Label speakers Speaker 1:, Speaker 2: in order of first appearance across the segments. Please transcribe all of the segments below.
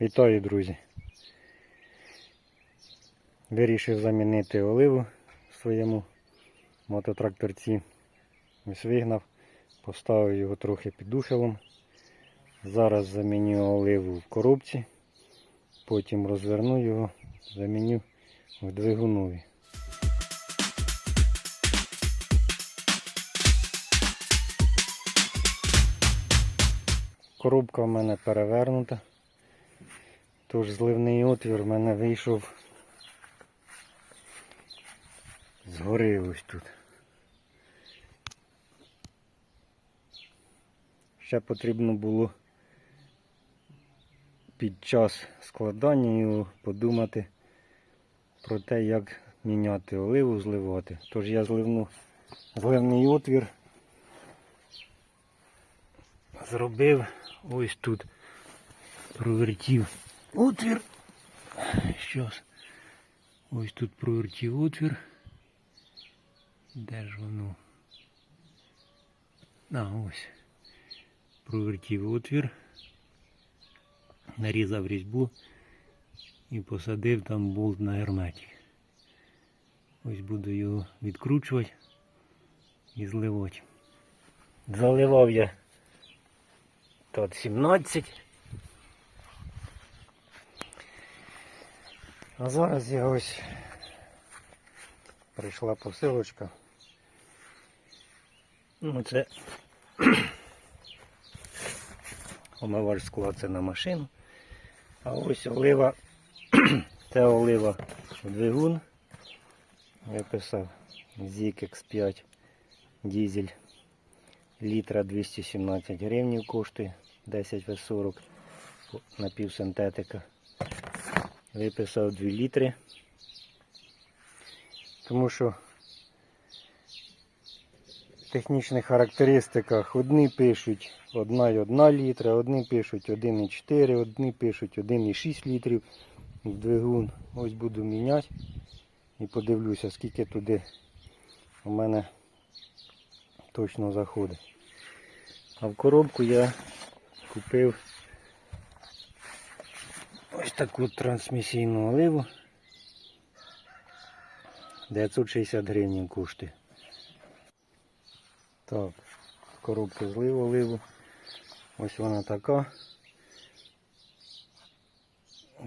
Speaker 1: Вітаю, друзі. Вирішив замінити оливу в своєму мототракторці. Ось вигнав, поставив його трохи під душелом. Зараз заміню оливу в коробці, потім розверну його, заміню в двигунові. Коробка в мене перевернута. Тож зливний отвір в мене вийшов згори ось тут. Ще потрібно було під час складання його подумати про те, як міняти оливу, зливати. Тож я зливну зливний отвір зробив ось тут. Провертів отвір. Щас. Ось тут провертів отвір. Де ж воно? А, ось. Провертів отвір. Нарізав різьбу і посадив там болт на герметик. Ось буду його відкручувати і зливати. Заливав я тут 17. А зараз я ось прийшла посилочка. Ну це омивач скла це на машину. А ось олива, це олива двигун. Я писав ZIC X5 дизель літра 217 гривень коштує 10 В40 напівсинтетика. Виписав 2 літри. Тому що в технічних характеристиках одні пишуть 1,1 літра, одні пишуть 1,4, одні пишуть 1,6 літрів в двигун. Ось буду міняти і подивлюся, скільки туди у мене точно заходить. А в коробку я купив таку трансмісійну оливу. 960 гривень коштує. Так, в коробці злив оливу. Ось вона така.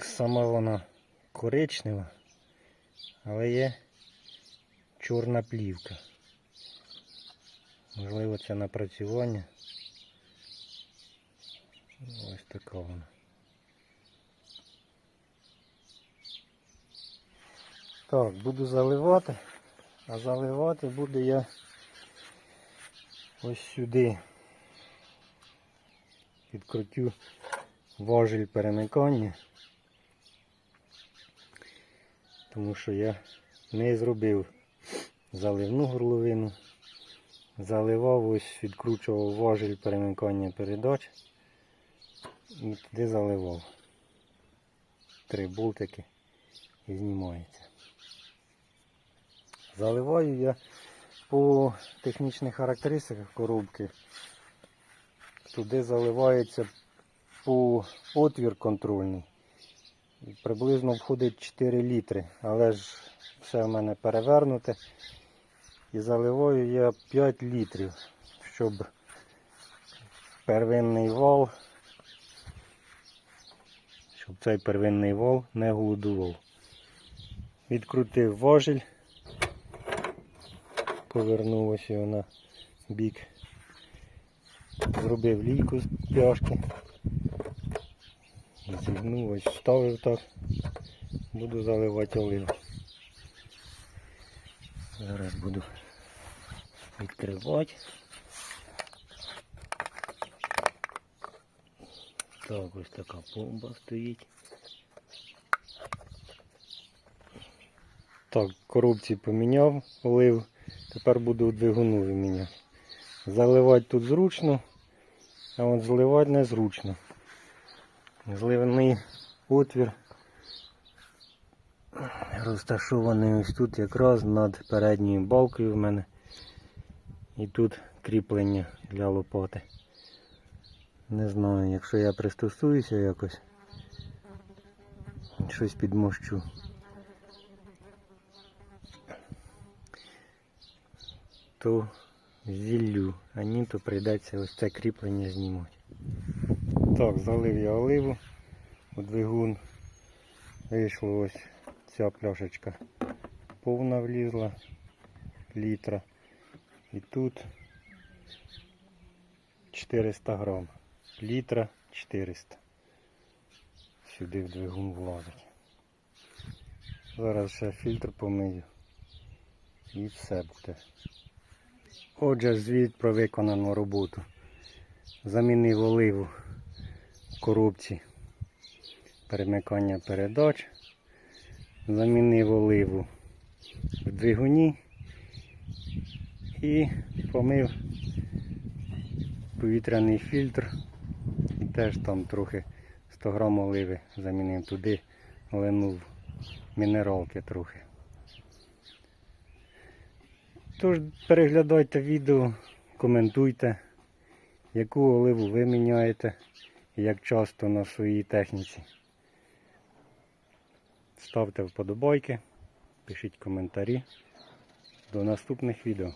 Speaker 1: Сама вона коричнева, але є чорна плівка. Можливо, це напрацювання. Ось така вона. Так, буду заливати, а заливати буду я ось сюди. Підкрутю важіль перемикання, тому що я не зробив заливну горловину. Заливав, ось відкручував важіль перемикання передач і туди заливав. Три болтики і знімається. Заливаю я по технічних характеристиках коробки. Туди заливається по отвір контрольний. Приблизно входить 4 літри, але ж все в мене перевернуте. І заливаю я 5 літрів, щоб первинний вал, щоб цей первинний вал не голодував. Відкрутив важіль, повернув ось його на бік, зробив лійку з пляшки, зігнув, ось вставив так, буду заливати оливу. Зараз буду відкривати. Так, ось така помба стоїть. Так, коробці поміняв, олив. Тепер буду у двигуну міняти. Заливати тут зручно, а от зливати незручно. Зливний отвір розташований ось тут якраз над передньою балкою в мене. І тут кріплення для лопати. Не знаю, якщо я пристосуюся якось, щось підмощу. То зіллю, а ні, то прийдеться ось це кріплення знімати. Так, залив я оливу у двигун. Вийшло ось ця пляшечка повна влізла літра. І тут 400 грам. Літра 400. Сюди в двигун влазить. Зараз ще фільтр помию. І все буде. Отже, звіт про виконану роботу. Замінив оливу в коробці перемикання передач. Замінив оливу в двигуні і помив повітряний фільтр. Теж там трохи 100 грам оливи замінив туди, линув мінералки трохи. Тож переглядайте відео, коментуйте, яку оливу ви міняєте і як часто на своїй техніці. Ставте вподобайки, пишіть коментарі. До наступних відео.